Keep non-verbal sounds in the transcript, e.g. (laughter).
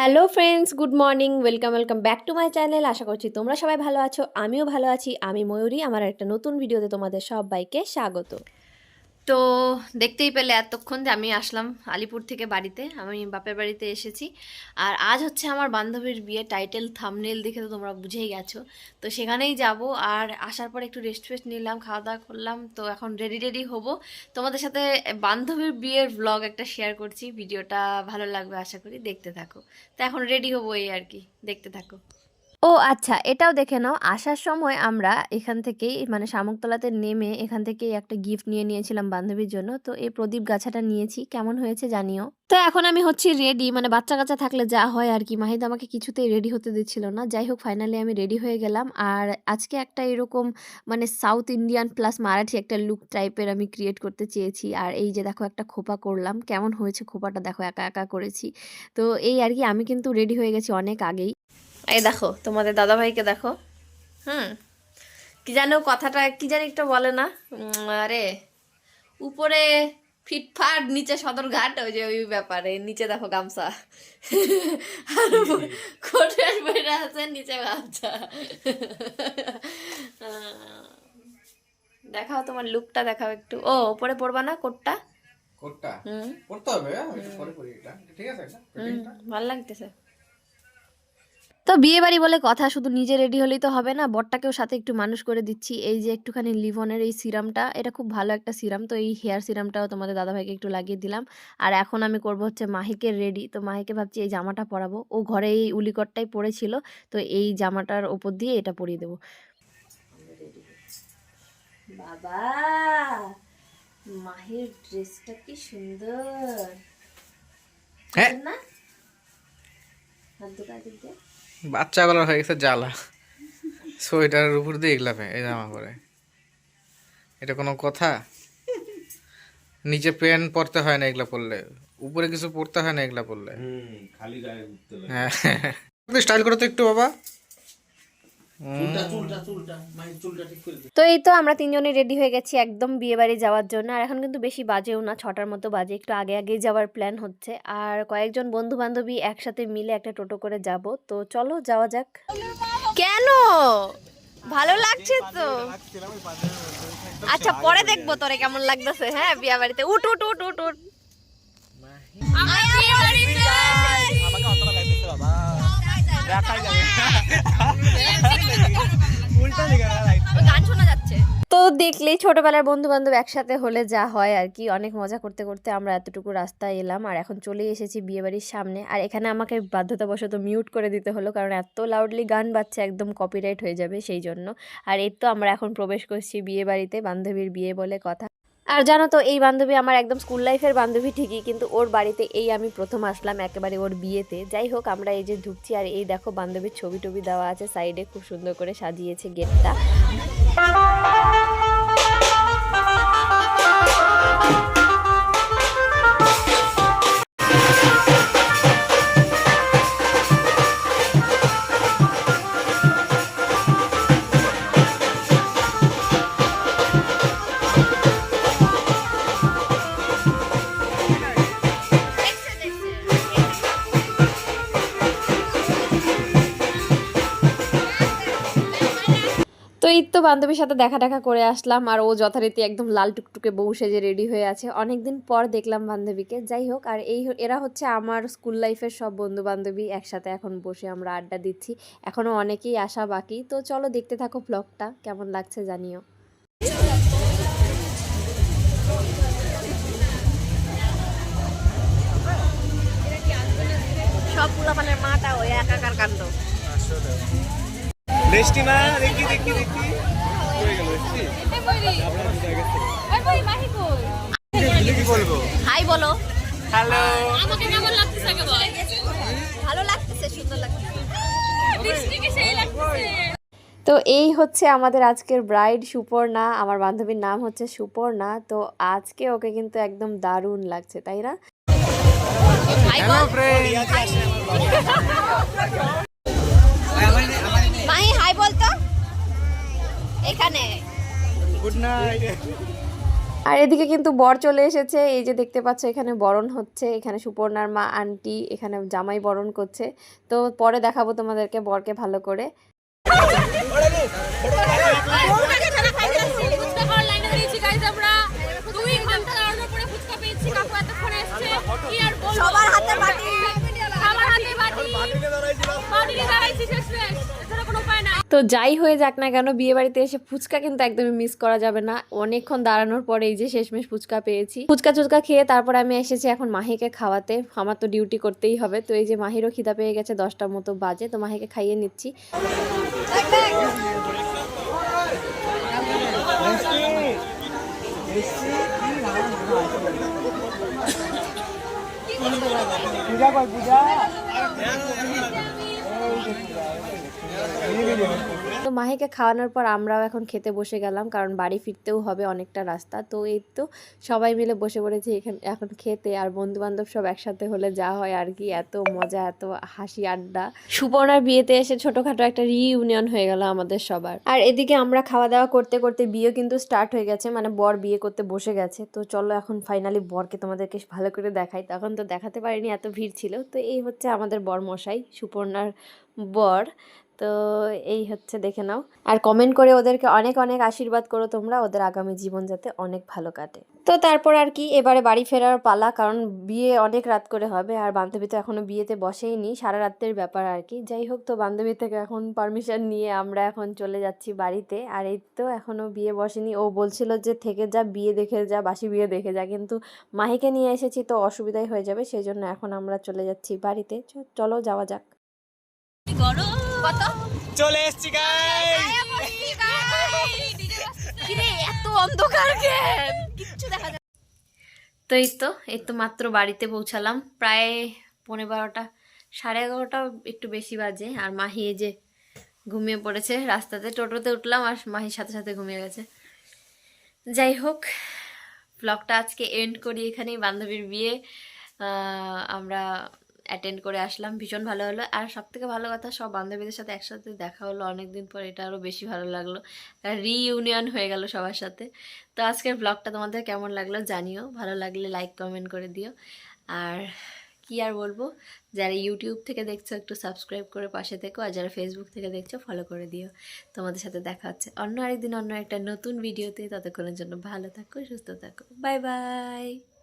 Hello friends, good morning, welcome welcome back to my channel. আশা করছি তোমরা সবাই ভালো আছো, আমিও ভালো আছি। আমি ময়ূরী, আমার একটা নতুন ভিডিওতে তোমাদের সবাইকে স্বাগত। তো দেখতেই পেলে এতক্ষণ যে আমি আসলাম আলিপুর থেকে বাড়িতে, আমি বাপের বাড়িতে এসেছি। আর আজ হচ্ছে আমার বান্ধবীর বিয়ে, টাইটেল থামনেল দেখে তো তোমরা বুঝেই গেছো। তো সেখানেই যাব আর আসার পর একটু রেস্ট ফেস্ট নিলাম, খাওয়া দাওয়া করলাম। তো এখন রেডি রেডি হব। তোমাদের সাথে বান্ধবীর বিয়ের ব্লগ একটা শেয়ার করছি, ভিডিওটা ভালো লাগবে আশা করি, দেখতে থাকো। তো এখন রেডি হব এই আর কি, দেখতে থাকো। ও আচ্ছা এটাও দেখে নাও। আসার সময় আমরা এখান থেকেই মানে শামুকতলাতে নেমে এখান থেকেই একটা গিফট নিয়ে নিয়েছিলাম বান্ধবীর জন্য। তো এই প্রদীপ গাছাটা নিয়েছি। কেমন হয়েছে জানিও। তো এখন আমি হচ্ছি রেডি মানে বাচ্চা কাচ্চা থাকলে যা হয় আর কি। মাহিদ আমাকে কিছুতেই রেডি হতে দিচ্ছিল না। যাই হোক ফাইনালি আমি রেডি হয়ে গেলাম। আর আজকে একটা এরকম মানে সাউথ ইন্ডিয়ান প্লাস মারাঠি একটা লুক টাইপের আমি ক্রিয়েট করতে চেয়েছি। আর এই যে দেখো, একটা খোপা করলাম। কেমন হয়েছে খোপাটা দেখো, একা একা করেছি। তো এই আর কি, আমি কিন্তু রেডি হয়ে গেছি অনেক আগেই। এই দেখো তোমাদের দাদাভাইকে দেখো। হুম কি জানো কথাটা কি জানি একটা বলে না? আরে উপরে ফিটফাট নিচে সদরঘাট ওই যে ওই ব্যাপারে নিচে দেখো গামছা। আর কোটের বইটা আছে নিচে গামছা। দেখাও তোমার লুকটা দেখাও একটু। ও উপরে পড়বা না কোটটা? কোটটা? হুম। করতে হবে পরে করি এটা। ঠিক আছে এটা ভালো লাগতেছে। তো বিয়ে বাড়ি বলে কথা শুধু নিজে রেডি হলেই তো হবে না। বরটাকেও সাথে একটু মানুষ করে দিচ্ছি। এই যে একটুখানি লিভনের এই সিরামটা এটা খুব ভালো একটা সিরাম। তো এই হেয়ার সিরামটাও তোমাদের দাদাভাইকে একটু লাগিয়ে দিলাম। আর এখন আমি করব হচ্ছে মাহিকে রেডি তো মাহিকে ভাবছি এই জামাটা পরাবো। ও ঘরে এই উলিকটটাই পরেছিল। তো এই জামাটার ওপর দিয়ে এটা পরিয়ে দেবো। বাবা মাহির ড্রেসটা কি সুন্দর। হ্যাঁ। না? হাত দুটো। বাচ্চা গলার হয়ে গেছে জ্বালা। সোয়েটারের উপর দিয়ে এগলামে এই জামা পরে। এটা কোনো কথা? নিচে প্যান্ট পরতে হয় না এগুলা পরলে। উপরে কিছু পরতে হয় না এগুলা পরলে। খালি গায়ে হ্যাঁ। (laughs) স্টাইল করো তো একটু বাবা। তো এই তো আমরা তিনজনই রেডি হয়ে গেছি একদম বিয়ে বাড়ি যাওয়ার জন্য। আর এখন কিন্তু বেশি বাজেও না ছটার মতো বাজে একটু আগে আগেই যাওয়ার প্ল্যান হচ্ছে। আর কয়েকজন বন্ধু বান্ধবী একসাথে মিলে একটা টোটো করে যাব। তো চলো যাওয়া যাক। কেন? ভালো লাগছে তো। আচ্ছা পরে দেখব তোরে কেমন লাগতেছে। হ্যাঁ বিয়ে বাড়িতে। উঠ উঠ উঠ উঠ উঠ। তো দেখলেই ছোটবেলার বন্ধু বান্ধব একসাথে হলে যা হয় আর কি। অনেক মজা করতে করতে আমরা এতটুকু রাস্তায় এলাম আর এখন চলে এসেছি বিয়েবাড়ির সামনে। আর এখানে আমাকে বাধ্যতাবশত মিউট করে দিতে হলো কারণ এত লাউডলি গান বাজছে একদম কপিরাইট হয়ে যাবে সেই জন্য। আর এই তো আমরা এখন প্রবেশ করছি বিয়ে বাড়িতে বান্ধবীর বিয়ে বলে কথা। আর জানো তো, এই বান্ধবী আমার একদম স্কুল লাইফের বান্ধবী ঠিকই, কিন্তু ওর বাড়িতে এই আমি প্রথম আসলাম একেবারে ওর বিয়েতে। যাই হোক, আমরা এই যে ঢুকছি আর এই দেখো বান্ধবীর ছবি টবি দেওয়া আছে সাইডে খুব সুন্দর করে সাজিয়েছে গেটটা। তো বান্ধবীর সাথে দেখা দেখা করে আসলাম আর ও যথারীতি একদম লাল টুকটুকে বউ সেজে রেডি হয়ে আছে। অনেকদিন পর দেখলাম বান্ধবীকে। যাই হোক আর এই এরা হচ্ছে আমার স্কুল লাইফের সব বন্ধু বান্ধবী। একসাথে এখন বসে আমরা আড্ডা দিচ্ছি। এখনও অনেকেই আসা বাকি। তো চলো দেখতে থাকো ব্লগটা কেমন লাগছে জানিও। সব পোলাপানের মাটা ওই একাকার কাণ্ড। মা দেখি দেখি দেখি। কি বলব হাই বলো। হ্যালো। ভালো লাগতেছে সুন্দর লাগতেছে। তো এই হচ্ছে আমাদের আজকের ব্রাইড সুপর্ণা আমার বান্ধবীর নাম হচ্ছে সুপর্ণা। তো আজকে ওকে কিন্তু একদম দারুণ লাগছে তাই না? (laughs) আর এদিকে কিন্তু বর চলে এসেছে এই যে দেখতে পাচ্ছ এখানে বরণ হচ্ছে এখানে সুপর্ণার মা আন্টি এখানে জামাই বরণ করছে তো পরে দেখাবো তোমাদেরকে বরকে ভালো করে? সবার হাতে বাটি। বাটি নিয়ে দাঁড়াইছি শেষমেশ। তো যাই হয়ে যাক না কেন বিয়ে বাড়িতে এসে ফুচকা কিন্তু একদমই মিস করা যাবে না। অনেকক্ষণ দাঁড়ানোর পরে এই যে শেষমেশ ফুচকা পেয়েছি। ফুচকা চুচকা খেয়ে তারপর আমি এসেছি এখন মাহিকে খাওয়াতে। আমার তো ডিউটি করতেই হবে। তো এই যে মাহিরও খিদা পেয়ে গেছে দশটার মতো বাজে। তো মাহিকে খাইয়ে নিচ্ছি। তো মাহিকে খাওয়ানোর পর আমরাও এখন খেতে বসে গেলাম, কারণ বাড়ি ফিরতেও হবে অনেকটা রাস্তা। তো এই তো সবাই মিলে বসে পড়েছি এখানে, এখন খেতে, আর বন্ধু বান্ধব সব একসাথে হলে যা হয় আর কি, এত মজা, এত হাসি আড্ডা। সুপর্ণার বিয়েতে এসে ছোটখাটো একটা রিইউনিয়ন হয়ে গেল আমাদের সবার। আর এদিকে আমরা খাওয়া দাওয়া করতে করতে বিয়ে কিন্তু স্টার্ট হয়ে গেছে মানে বর বিয়ে করতে বসে গেছে। তো চলো এখন ফাইনালি বরকে তোমাদেরকে ভালো করে দেখাই। তখন তো দেখাতে পারিনি, এত ভিড় ছিল। তো এই হচ্ছে আমাদের বর মশাই সুপর্ণার বর। তো এই হচ্ছে দেখে নাও। আর কমেন্ট করে ওদেরকে অনেক অনেক আশীর্বাদ করো তোমরা, ওদের আগামী জীবন যাতে অনেক ভালো কাটে। তো তারপর আর কি, এবারে বাড়ি ফেরার পালা, কারণ বিয়ে অনেক রাত করে হবে, আর বান্ধবী তো এখনও বিয়েতে বসেইনি সারা রাতের ব্যাপার আর কি। যাই হোক, তো বান্ধবী থেকে এখন পারমিশন নিয়ে আমরা এখন চলে যাচ্ছি বাড়িতে, আর এই তো এখনও বিয়ে বসেনি। ও বলছিল যে থেকে যা, বিয়ে দেখে যা, বাসি বিয়ে দেখে যা, কিন্তু মাহিকে নিয়ে এসেছি তো অসুবিধাই হয়ে যাবে সেই জন্য এখন আমরা চলে যাচ্ছি বাড়িতে। চলো যাওয়া যাক। কত? চলে এসছি এত অন্ধকার কিচ্ছু দেখা যায় তো এই তো এই তো মাত্র বাড়িতে পৌঁছালাম। প্রায় পনেরো বারোটা সাড়ে এগারোটা একটু বেশি বাজে। আর মাহি এই যে ঘুমিয়ে পড়েছে রাস্তাতে টোটোতে উঠলাম আর মাহির সাথে সাথে ঘুমিয়ে গেছে। যাই হোক ব্লগটা আজকে এন্ড করি এখানেই। বান্ধবীর বিয়ে আমরা অ্যাটেন্ড করে আসলাম, ভীষণ ভালো হলো। আর সব থেকে ভালো কথা, সব বান্ধবীদের সাথে একসাথে দেখা হলো। অনেকদিন পর এটা আরও বেশি ভালো লাগল। রিইউনিয়ন হয়ে গেল সবার সাথে। তো আজকের ব্লগটা তোমাদের কেমন লাগল জানিও। ভালো লাগলে লাইক কমেন্ট করে দিও। আর কি আর বলব? যারা ইউটিউব থেকে দেখছ, একটু সাবস্ক্রাইব করে পাশে থেকো। আর যারা ফেসবুক থেকে দেখছ ফলো করে দিও। তোমাদের সাথে দেখা হচ্ছে অন্য আরেকদিন অন্য একটা নতুন ভিডিওতে ততক্ষণের জন্য ভালো থাকো, সুস্থ থাকো। Bye bye